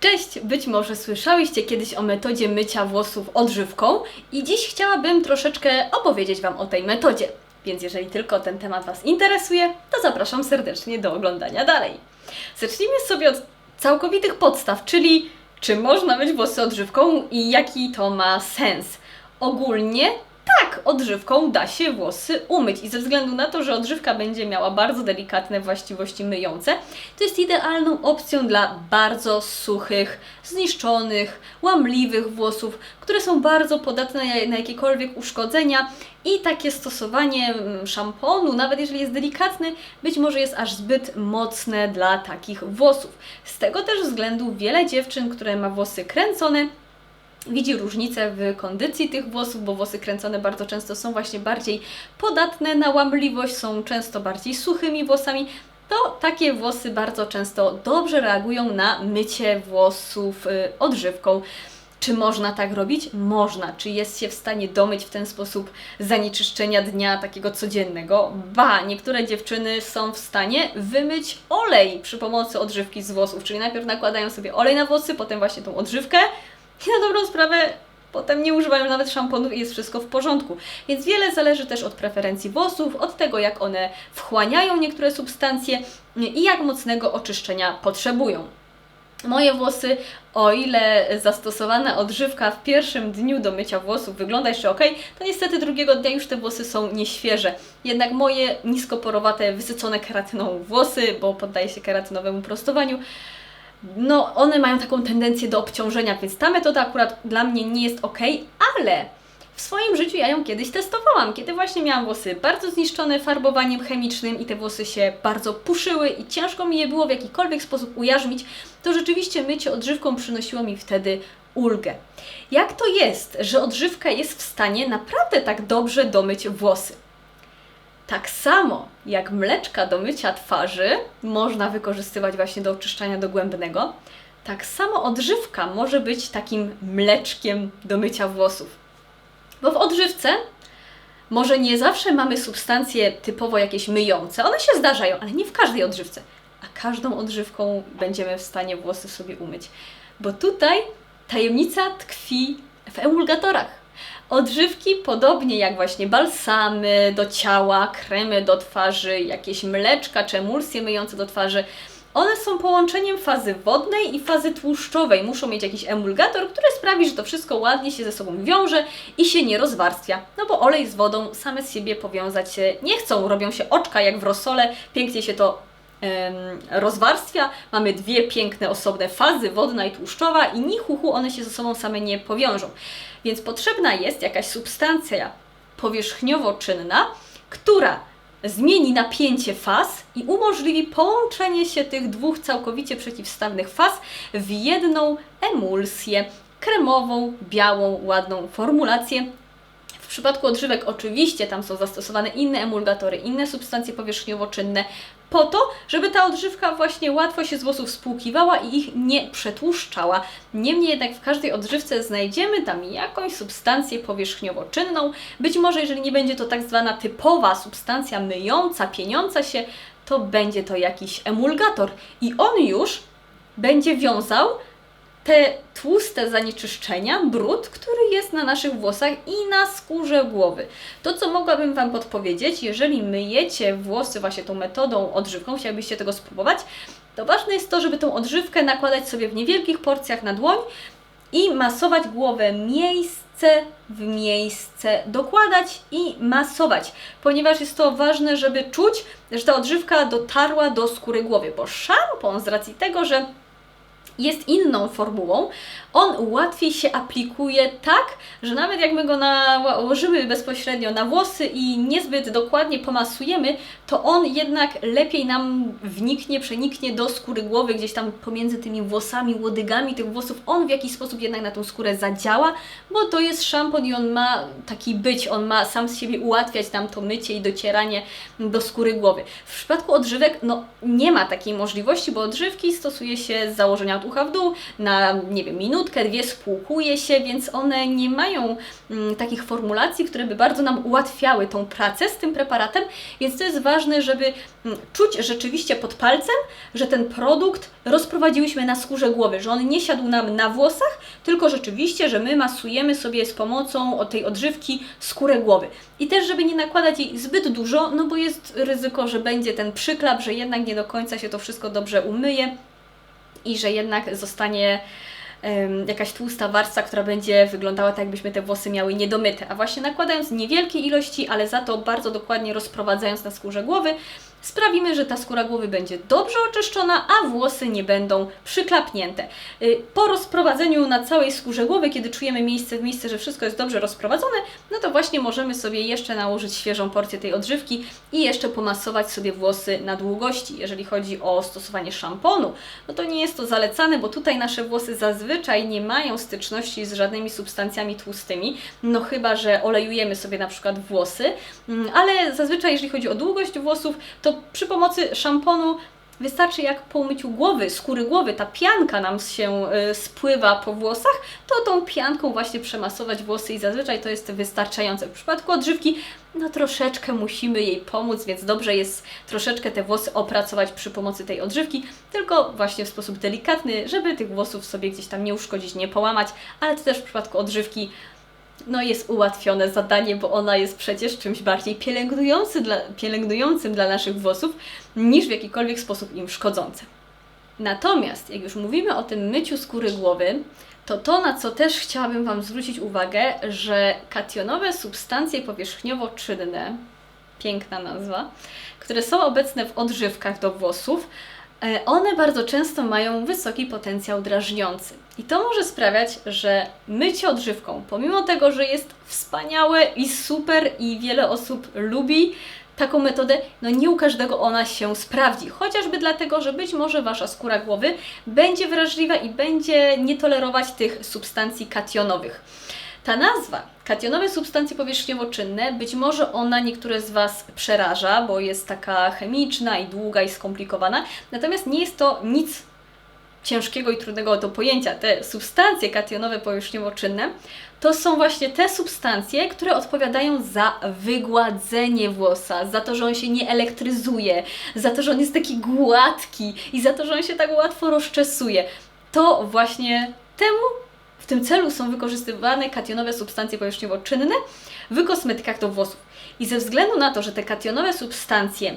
Cześć! Być może słyszałyście kiedyś o metodzie mycia włosów odżywką i dziś chciałabym troszeczkę opowiedzieć Wam o tej metodzie. Więc jeżeli tylko ten temat Was interesuje, to zapraszam serdecznie do oglądania dalej. Zacznijmy sobie od całkowitych podstaw, czyli czy można myć włosy odżywką i jaki to ma sens. Ogólnie tak, odżywką da się włosy umyć i ze względu na to, że odżywka będzie miała bardzo delikatne właściwości myjące, to jest idealną opcją dla bardzo suchych, zniszczonych, łamliwych włosów, które są bardzo podatne na jakiekolwiek uszkodzenia i takie stosowanie mm, szamponu, nawet jeżeli jest delikatny, być może jest aż zbyt mocne dla takich włosów. Z tego też względu wiele dziewczyn, które ma włosy kręcone, widzi różnicę w kondycji tych włosów, bo włosy kręcone bardzo często są właśnie bardziej podatne na łamliwość, są często bardziej suchymi włosami. To takie włosy bardzo często dobrze reagują na mycie włosów y, odżywką. Czy można tak robić? Można. Czy jest się w stanie domyć w ten sposób zanieczyszczenia dnia takiego codziennego? Ba, niektóre dziewczyny są w stanie wymyć olej przy pomocy odżywki z włosów, czyli najpierw nakładają sobie olej na włosy, potem właśnie tą odżywkę i na dobrą sprawę potem nie używają nawet szamponów i jest wszystko w porządku. Więc wiele zależy też od preferencji włosów, od tego jak one wchłaniają niektóre substancje i jak mocnego oczyszczenia potrzebują. Moje włosy, o ile zastosowana odżywka w pierwszym dniu do mycia włosów wygląda jeszcze ok, to niestety drugiego dnia już te włosy są nieświeże. Jednak moje niskoporowate, wysycone keratyną włosy, bo poddaję się keratynowemu prostowaniu, no one mają taką tendencję do obciążenia, więc ta metoda akurat dla mnie nie jest ok, ale w swoim życiu ja ją kiedyś testowałam, kiedy właśnie miałam włosy bardzo zniszczone farbowaniem chemicznym i te włosy się bardzo puszyły i ciężko mi je było w jakikolwiek sposób ujarzmić, to rzeczywiście mycie odżywką przynosiło mi wtedy ulgę. Jak to jest, że odżywka jest w stanie naprawdę tak dobrze domyć włosy? Tak samo jak mleczka do mycia twarzy można wykorzystywać właśnie do oczyszczania dogłębnego, tak samo odżywka może być takim mleczkiem do mycia włosów. Bo w odżywce może nie zawsze mamy substancje typowo jakieś myjące, one się zdarzają, ale nie w każdej odżywce. A każdą odżywką będziemy w stanie włosy sobie umyć. Bo tutaj tajemnica tkwi w emulgatorach. Odżywki, podobnie jak właśnie balsamy do ciała, kremy do twarzy, jakieś mleczka czy emulsje myjące do twarzy, one są połączeniem fazy wodnej i fazy tłuszczowej. Muszą mieć jakiś emulgator, który sprawi, że to wszystko ładnie się ze sobą wiąże i się nie rozwarstwia. No bo olej z wodą same z siebie powiązać się nie chcą. Robią się oczka jak w rosole, pięknie się to rozwarstwia. Mamy dwie piękne, osobne fazy, wodna i tłuszczowa i ni hu, one się ze sobą same nie powiążą. Więc potrzebna jest jakaś substancja powierzchniowo czynna, która zmieni napięcie faz i umożliwi połączenie się tych dwóch całkowicie przeciwstawnych faz w jedną emulsję kremową, białą, ładną formulację. W przypadku odżywek oczywiście tam są zastosowane inne emulgatory, inne substancje powierzchniowo czynne, po to, żeby ta odżywka właśnie łatwo się z włosów spłukiwała i ich nie przetłuszczała. Niemniej jednak w każdej odżywce znajdziemy tam jakąś substancję powierzchniowo czynną. Być może jeżeli nie będzie to tak zwana typowa substancja myjąca, pieniąca się, to będzie to jakiś emulgator i on już będzie wiązał te tłuste zanieczyszczenia, brud, który jest na naszych włosach i na skórze głowy. To, co mogłabym Wam podpowiedzieć, jeżeli myjecie włosy właśnie tą metodą odżywką, chcielibyście tego spróbować, to ważne jest to, żeby tą odżywkę nakładać sobie w niewielkich porcjach na dłoń i masować głowę miejsce w miejsce, dokładać i masować, ponieważ jest to ważne, żeby czuć, że ta odżywka dotarła do skóry głowy, bo szampon z racji tego, że jest inną formułą, on łatwiej się aplikuje tak, że nawet jak my go nałożymy bezpośrednio na włosy i niezbyt dokładnie pomasujemy, to on jednak lepiej nam wniknie, przeniknie do skóry głowy, gdzieś tam pomiędzy tymi włosami, łodygami tych włosów. On w jakiś sposób jednak na tą skórę zadziała, bo to jest szampon i on ma taki być, on ma sam z siebie ułatwiać nam to mycie i docieranie do skóry głowy. W przypadku odżywek, no nie ma takiej możliwości, bo odżywki stosuje się z założenia od ucha w dół, na nie wiem, minutkę, dwie spłukuje się, więc one nie mają mm, takich formulacji, które by bardzo nam ułatwiały tą pracę z tym preparatem, więc to jest ważne, żeby mm, czuć rzeczywiście pod palcem, że ten produkt rozprowadziłyśmy na skórze głowy, że on nie siadł nam na włosach, tylko rzeczywiście, że my masujemy sobie z pomocą tej odżywki skórę głowy. I też, żeby nie nakładać jej zbyt dużo, no bo jest ryzyko, że będzie ten przyklap, że jednak nie do końca się to wszystko dobrze umyje i że jednak zostanie jakaś tłusta warstwa, która będzie wyglądała tak, jakbyśmy te włosy miały niedomyte. A właśnie nakładając niewielkie ilości, ale za to bardzo dokładnie rozprowadzając na skórze głowy, sprawimy, że ta skóra głowy będzie dobrze oczyszczona, a włosy nie będą przyklapnięte. Y, po rozprowadzeniu na całej skórze głowy, kiedy czujemy miejsce w miejsce, że wszystko jest dobrze rozprowadzone, no to właśnie możemy sobie jeszcze nałożyć świeżą porcję tej odżywki i jeszcze pomasować sobie włosy na długości. Jeżeli chodzi o stosowanie szamponu, no to nie jest to zalecane, bo tutaj nasze włosy zazwyczaj nie mają styczności z żadnymi substancjami tłustymi, no chyba, że olejujemy sobie na przykład włosy, mm, ale zazwyczaj jeżeli chodzi o długość włosów, to to przy pomocy szamponu Wystarczy jak po umyciu głowy, skóry głowy, ta pianka nam się y, spływa po włosach, to tą pianką właśnie przemasować włosy i zazwyczaj to jest wystarczające. W przypadku odżywki no troszeczkę musimy jej pomóc, więc dobrze jest troszeczkę te włosy opracować przy pomocy tej odżywki, tylko właśnie w sposób delikatny, żeby tych włosów sobie gdzieś tam nie uszkodzić, nie połamać, ale to też w przypadku odżywki no jest ułatwione zadanie, bo ona jest przecież czymś bardziej pielęgnujący dla, pielęgnującym dla naszych włosów niż w jakikolwiek sposób im szkodzące. Natomiast, jak już mówimy o tym myciu skóry głowy, to to, na co też chciałabym Wam zwrócić uwagę, że kationowe substancje powierzchniowo-czynne, piękna nazwa, które są obecne w odżywkach do włosów, one bardzo często mają wysoki potencjał drażniący. I to może sprawiać, że mycie odżywką, pomimo tego, że jest wspaniałe i super i wiele osób lubi taką metodę, no nie u każdego ona się sprawdzi. Chociażby dlatego, że być może Wasza skóra głowy będzie wrażliwa i będzie nie tolerować tych substancji kationowych. Ta nazwa, kationowe substancje powierzchniowo-czynne, być może ona niektóre z Was przeraża, bo jest taka chemiczna i długa i skomplikowana, natomiast nie jest to nic ciężkiego i trudnego do pojęcia. Te substancje kationowe powierzchniowo-czynne to są właśnie te substancje, które odpowiadają za wygładzenie włosa, za to, że on się nie elektryzuje, za to, że on jest taki gładki i za to, że on się tak łatwo rozczesuje. To właśnie temu w tym celu są wykorzystywane kationowe substancje powierzchniowo-czynne w kosmetykach do włosów. I ze względu na to, że te kationowe substancje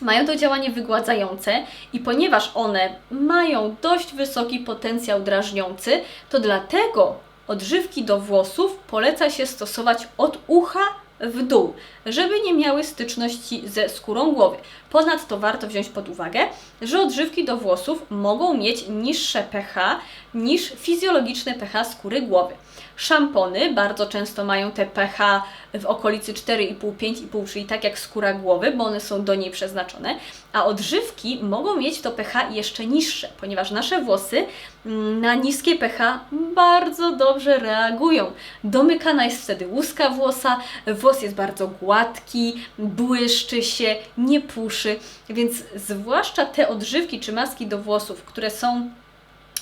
mają to działanie wygładzające i ponieważ one mają dość wysoki potencjał drażniący, to dlatego odżywki do włosów poleca się stosować od ucha w dół, żeby nie miały styczności ze skórą głowy. Ponadto warto wziąć pod uwagę, że odżywki do włosów mogą mieć niższe pH niż fizjologiczne pH skóry głowy. Szampony bardzo często mają te pH w okolicy 4,5-5,5, czyli tak jak skóra głowy, bo one są do niej przeznaczone, a odżywki mogą mieć to pH jeszcze niższe, ponieważ nasze włosy na niskie pH bardzo dobrze reagują. Domykana jest wtedy łuska włosa, włos jest bardzo gładki, błyszczy się, nie puszy, więc zwłaszcza te odżywki czy maski do włosów, które są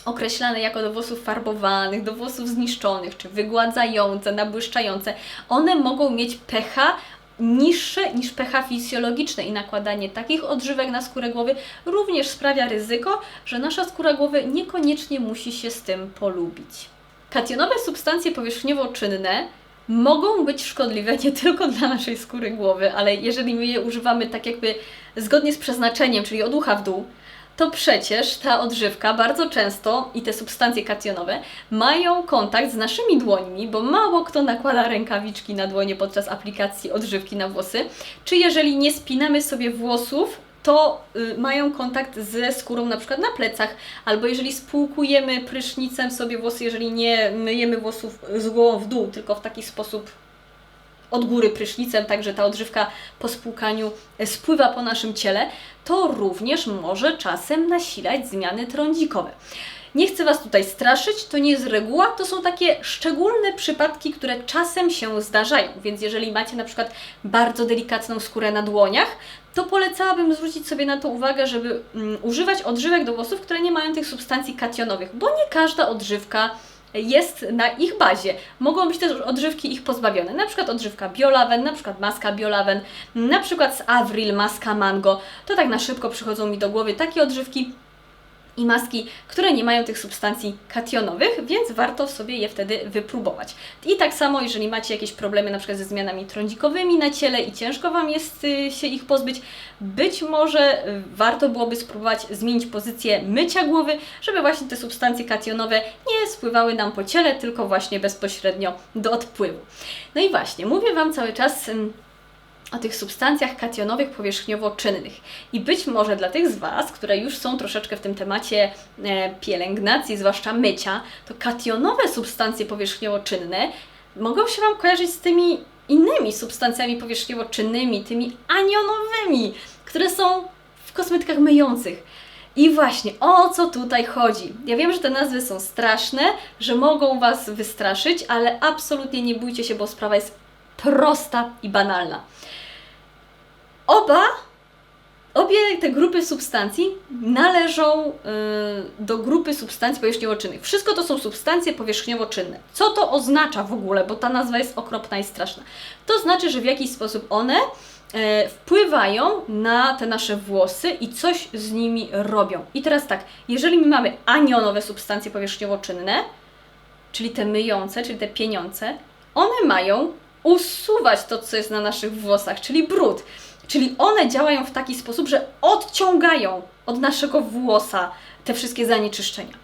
określane jako do włosów farbowanych, do włosów zniszczonych, czy wygładzające, nabłyszczające, one mogą mieć pH niższe niż pH fizjologiczne i nakładanie takich odżywek na skórę głowy również sprawia ryzyko, że nasza skóra głowy niekoniecznie musi się z tym polubić. Kationowe substancje powierzchniowo-czynne mogą być szkodliwe nie tylko dla naszej skóry głowy, ale jeżeli my je używamy tak jakby zgodnie z przeznaczeniem, czyli od ucha w dół, to przecież ta odżywka bardzo często i te substancje kationowe mają kontakt z naszymi dłońmi, bo mało kto nakłada rękawiczki na dłonie podczas aplikacji odżywki na włosy. Czy jeżeli nie spinamy sobie włosów, to y, mają kontakt ze skórą na przykład na plecach, albo jeżeli spłukujemy prysznicem sobie włosy, jeżeli nie myjemy włosów z głową w dół, tylko w taki sposób od góry prysznicem, tak że ta odżywka po spłukaniu e, spływa po naszym ciele, to również może czasem nasilać zmiany trądzikowe. Nie chcę Was tutaj straszyć, to nie jest reguła, to są takie szczególne przypadki, które czasem się zdarzają. Więc jeżeli macie na przykład bardzo delikatną skórę na dłoniach, to polecałabym zwrócić sobie na to uwagę, żeby mm, używać odżywek do włosów, które nie mają tych substancji kationowych, bo nie każda odżywka jest na ich bazie. Mogą być też odżywki ich pozbawione, na przykład odżywka biolawen, na przykład maska biolawen, na przykład z Avril, maska mango. To tak na szybko przychodzą mi do głowy takie odżywki, i maski, które nie mają tych substancji kationowych, więc warto sobie je wtedy wypróbować. I tak samo, jeżeli macie jakieś problemy na przykład ze zmianami trądzikowymi na ciele i ciężko Wam jest y, się ich pozbyć, być może y, warto byłoby spróbować zmienić pozycję mycia głowy, żeby właśnie te substancje kationowe nie spływały nam po ciele, tylko właśnie bezpośrednio do odpływu. No i właśnie, mówię Wam cały czas o tych substancjach kationowych powierzchniowo-czynnych. I być może dla tych z Was, które już są troszeczkę w tym temacie e, pielęgnacji, zwłaszcza mycia, to kationowe substancje powierzchniowo-czynne mogą się Wam kojarzyć z tymi innymi substancjami powierzchniowo-czynnymi, tymi anionowymi, które są w kosmetykach myjących. I właśnie o co tutaj chodzi? Ja wiem, że te nazwy są straszne, że mogą Was wystraszyć, ale absolutnie nie bójcie się, bo sprawa jest prosta i banalna. Oba, obie te grupy substancji należą y, do grupy substancji powierzchniowo-czynnych. Wszystko to są substancje powierzchniowo-czynne. Co to oznacza w ogóle, bo ta nazwa jest okropna i straszna? To znaczy, że w jakiś sposób one y, wpływają na te nasze włosy i coś z nimi robią. I teraz tak, jeżeli my mamy anionowe substancje powierzchniowo-czynne, czyli te myjące, czyli te pieniądze, one mają usuwać to, co jest na naszych włosach, czyli brud. Czyli one działają w taki sposób, że odciągają od naszego włosa te wszystkie zanieczyszczenia.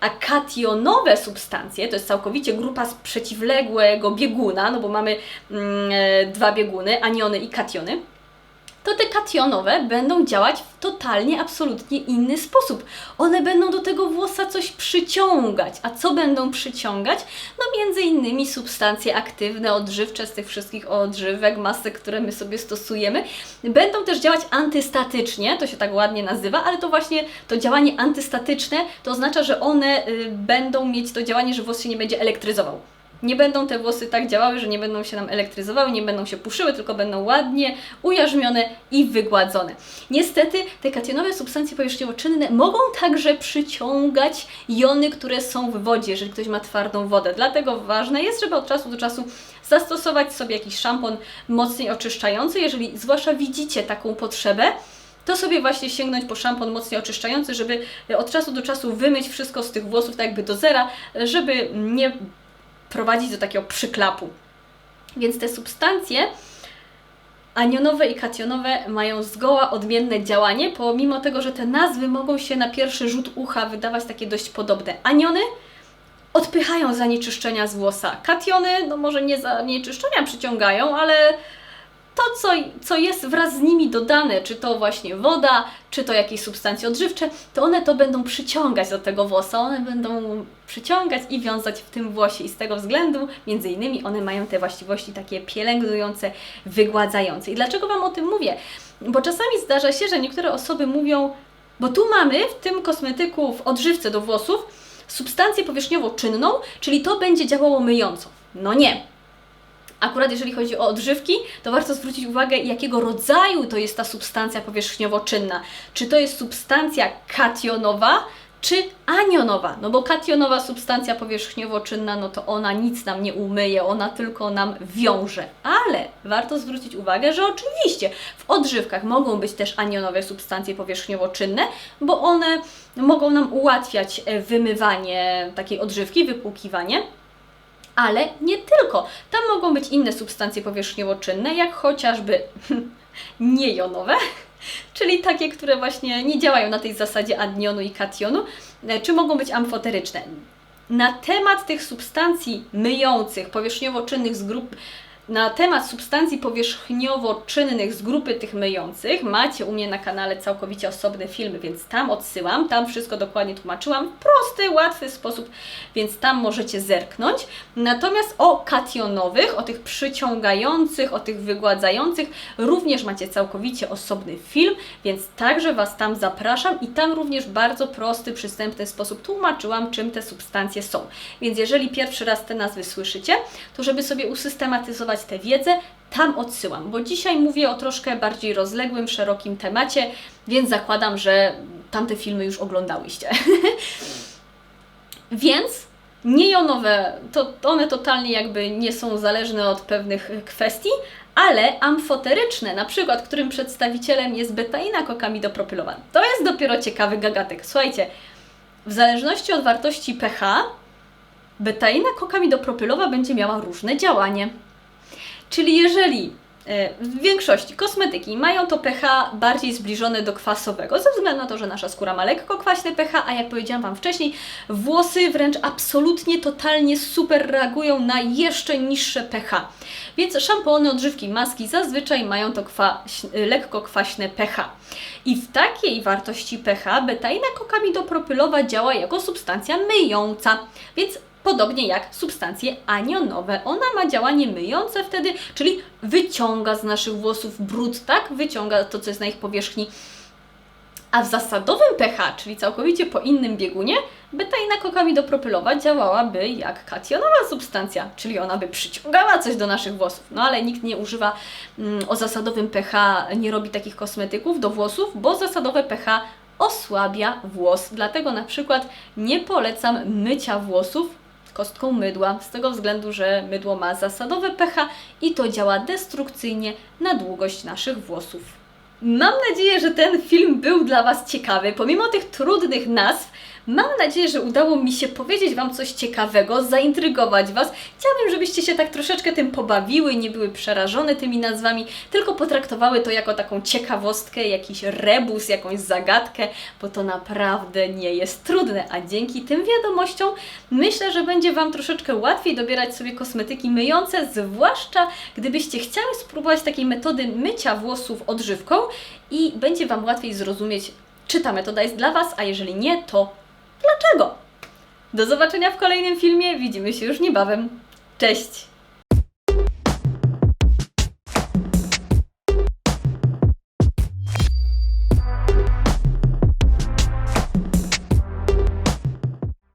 A kationowe substancje to jest całkowicie grupa z przeciwległego bieguna, no bo mamy mm, e, dwa bieguny, aniony i kationy to te kationowe będą działać w totalnie, absolutnie inny sposób. One będą do tego włosa coś przyciągać. A co będą przyciągać? No między innymi substancje aktywne, odżywcze z tych wszystkich odżywek, masek, które my sobie stosujemy. Będą też działać antystatycznie, to się tak ładnie nazywa, ale to właśnie to działanie antystatyczne to oznacza, że one y, będą mieć to działanie, że włos się nie będzie elektryzował. Nie będą te włosy tak działały, że nie będą się nam elektryzowały, nie będą się puszyły, tylko będą ładnie ujarzmione i wygładzone. Niestety te kationowe substancje powierzchniowo-czynne mogą także przyciągać jony, które są w wodzie, jeżeli ktoś ma twardą wodę. Dlatego ważne jest, żeby od czasu do czasu zastosować sobie jakiś szampon mocniej oczyszczający, jeżeli zwłaszcza widzicie taką potrzebę, to sobie właśnie sięgnąć po szampon mocniej oczyszczający, żeby od czasu do czasu wymyć wszystko z tych włosów tak jakby do zera, żeby nie prowadzić do takiego przyklapu. Więc te substancje anionowe i kationowe mają zgoła odmienne działanie, pomimo tego, że te nazwy mogą się na pierwszy rzut ucha wydawać takie dość podobne. Aniony odpychają zanieczyszczenia z włosa. Kationy, no może nie zanieczyszczenia przyciągają, ale to, co, co jest wraz z nimi dodane, czy to właśnie woda, czy to jakieś substancje odżywcze, to one to będą przyciągać do tego włosa, one będą przyciągać i wiązać w tym włosie i z tego względu, między innymi, one mają te właściwości takie pielęgnujące, wygładzające. I dlaczego Wam o tym mówię? Bo czasami zdarza się, że niektóre osoby mówią, bo tu mamy w tym kosmetyku, w odżywce do włosów, substancję powierzchniowo czynną, czyli to będzie działało myjąco. No nie, Akurat jeżeli chodzi o odżywki, to warto zwrócić uwagę, jakiego rodzaju to jest ta substancja powierzchniowo-czynna. Czy to jest substancja kationowa, czy anionowa. No bo kationowa substancja powierzchniowo-czynna, no to ona nic nam nie umyje, ona tylko nam wiąże. Ale warto zwrócić uwagę, że oczywiście w odżywkach mogą być też anionowe substancje powierzchniowo-czynne, bo one mogą nam ułatwiać e, wymywanie takiej odżywki, wypłukiwanie ale nie tylko. Tam mogą być inne substancje powierzchniowo-czynne, jak chociażby niejonowe, czyli takie, które właśnie nie działają na tej zasadzie anionu i kationu, e, czy mogą być amfoteryczne. Na temat tych substancji myjących, powierzchniowo-czynnych z grup na temat substancji powierzchniowo-czynnych z grupy tych myjących macie u mnie na kanale całkowicie osobne filmy, więc tam odsyłam, tam wszystko dokładnie tłumaczyłam prosty, łatwy sposób, więc tam możecie zerknąć. Natomiast o kationowych, o tych przyciągających, o tych wygładzających również macie całkowicie osobny film, więc także Was tam zapraszam i tam również bardzo prosty, przystępny sposób tłumaczyłam, czym te substancje są. Więc jeżeli pierwszy raz te nazwy słyszycie, to żeby sobie usystematyzować zdobywać tę wiedzę, tam odsyłam, bo dzisiaj mówię o troszkę bardziej rozległym, szerokim temacie, więc zakładam, że tamte filmy już oglądałyście. więc niejonowe, to one totalnie jakby nie są zależne od pewnych kwestii, ale amfoteryczne, na przykład, którym przedstawicielem jest betaina kokamidopropylowa. To jest dopiero ciekawy gagatek. Słuchajcie, w zależności od wartości pH, betaina kokamidopropylowa będzie miała różne działanie. Czyli jeżeli e, w większości kosmetyki mają to pH bardziej zbliżone do kwasowego, ze względu na to, że nasza skóra ma lekko kwaśne pH, a jak powiedziałam Wam wcześniej, włosy wręcz absolutnie, totalnie super reagują na jeszcze niższe pH. Więc szampony, odżywki, maski zazwyczaj mają to kwaś, lekko kwaśne pH. I w takiej wartości pH betaina kokamidopropylowa działa jako substancja myjąca. Więc podobnie jak substancje anionowe. Ona ma działanie myjące wtedy, czyli wyciąga z naszych włosów brud, tak? Wyciąga to, co jest na ich powierzchni. A w zasadowym pH, czyli całkowicie po innym biegunie, betaina kokamidopropylowa działałaby jak kationowa substancja, czyli ona by przyciągała coś do naszych włosów. No ale nikt nie używa mm, o zasadowym pH, nie robi takich kosmetyków do włosów, bo zasadowe pH osłabia włos. Dlatego na przykład nie polecam mycia włosów kostką mydła, z tego względu, że mydło ma zasadowe pH i to działa destrukcyjnie na długość naszych włosów. Mam nadzieję, że ten film był dla Was ciekawy. Pomimo tych trudnych nazw, mam nadzieję, że udało mi się powiedzieć Wam coś ciekawego, zaintrygować Was. Chciałabym, żebyście się tak troszeczkę tym pobawiły, nie były przerażone tymi nazwami, tylko potraktowały to jako taką ciekawostkę, jakiś rebus, jakąś zagadkę, bo to naprawdę nie jest trudne. A dzięki tym wiadomościom myślę, że będzie Wam troszeczkę łatwiej dobierać sobie kosmetyki myjące, zwłaszcza gdybyście chciały spróbować takiej metody mycia włosów odżywką i będzie Wam łatwiej zrozumieć, czy ta metoda jest dla Was, a jeżeli nie, to dlaczego? Do zobaczenia w kolejnym filmie, widzimy się już niebawem. Cześć!